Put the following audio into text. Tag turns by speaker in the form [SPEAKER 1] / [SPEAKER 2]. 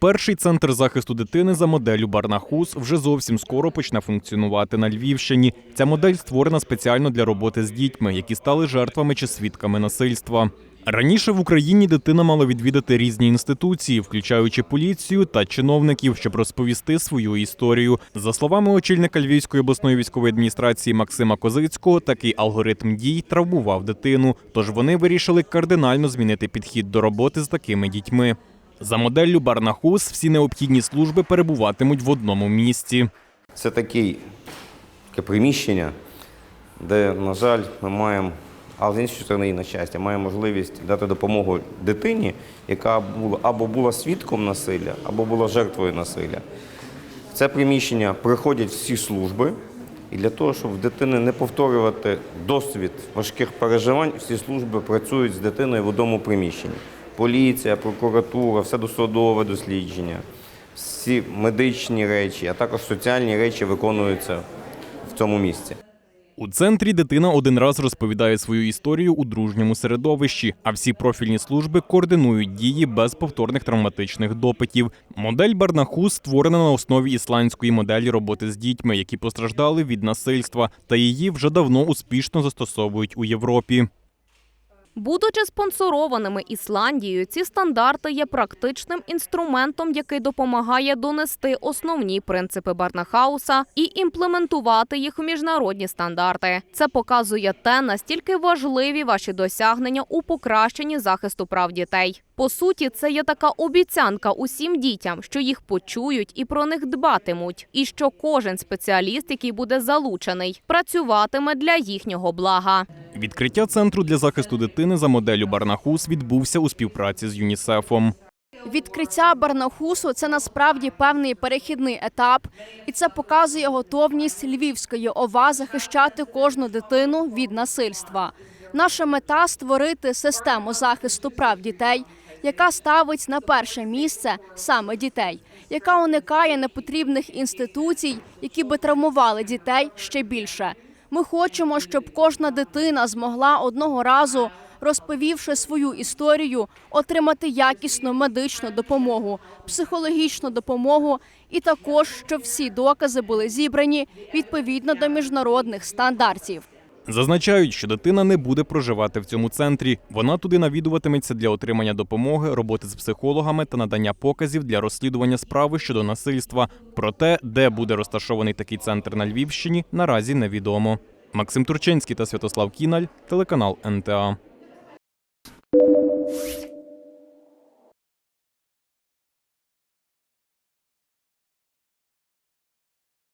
[SPEAKER 1] Перший центр захисту дитини за моделлю Барнахус вже зовсім скоро почне функціонувати на Львівщині. Ця модель створена спеціально для роботи з дітьми, які стали жертвами чи свідками насильства. Раніше в Україні дитина мала відвідати різні інституції, включаючи поліцію та чиновників, щоб розповісти свою історію. За словами очільника Львівської обласної військової адміністрації Максима Козицького, такий алгоритм дій травмував дитину. Тож вони вирішили кардинально змінити підхід до роботи з такими дітьми. За моделлю Барнахус всі необхідні служби перебуватимуть в одному місці.
[SPEAKER 2] Це таке приміщення, де, на жаль, ми маємо, але з іншої сторони, на щастя, маємо можливість дати допомогу дитині, яка була або була свідком насилля, або була жертвою насилля. В це приміщення приходять всі служби, і для того, щоб в дитини не повторювати досвід важких переживань, всі служби працюють з дитиною в одному приміщенні. Поліція, прокуратура, все досудове дослідження, всі медичні речі, а також соціальні речі виконуються в цьому місці.
[SPEAKER 1] У центрі дитина один раз розповідає свою історію у дружньому середовищі, а всі профільні служби координують дії без повторних травматичних допитів. Модель Барнахус створена на основі ісландської моделі роботи з дітьми, які постраждали від насильства, та її вже давно успішно застосовують у Європі.
[SPEAKER 3] Будучи спонсорованими Ісландією, ці стандарти є практичним інструментом, який допомагає донести основні принципи Барнахауса і імплементувати їх у міжнародні стандарти. Це показує те, настільки важливі ваші досягнення у покращенні захисту прав дітей. По суті, це є така обіцянка усім дітям, що їх почують і про них дбатимуть, і що кожен спеціаліст, який буде залучений, працюватиме для їхнього блага.
[SPEAKER 1] Відкриття центру для захисту дитини за моделлю Барнахус відбувся у співпраці з ЮНІСЕФом.
[SPEAKER 4] Відкриття Барнахусу це насправді певний перехідний етап, і це показує готовність Львівської ОВА захищати кожну дитину від насильства. Наша мета створити систему захисту прав дітей, яка ставить на перше місце саме дітей, яка уникає непотрібних інституцій, які би травмували дітей ще більше. Ми хочемо, щоб кожна дитина змогла одного разу, розповівши свою історію, отримати якісну медичну допомогу, психологічну допомогу, і також щоб всі докази були зібрані відповідно до міжнародних стандартів.
[SPEAKER 1] Зазначають, що дитина не буде проживати в цьому центрі. Вона туди навідуватиметься для отримання допомоги, роботи з психологами та надання показів для розслідування справи щодо насильства. Проте, де буде розташований такий центр на Львівщині, наразі невідомо. Максим Турчинський та Святослав Кіналь, телеканал НТА.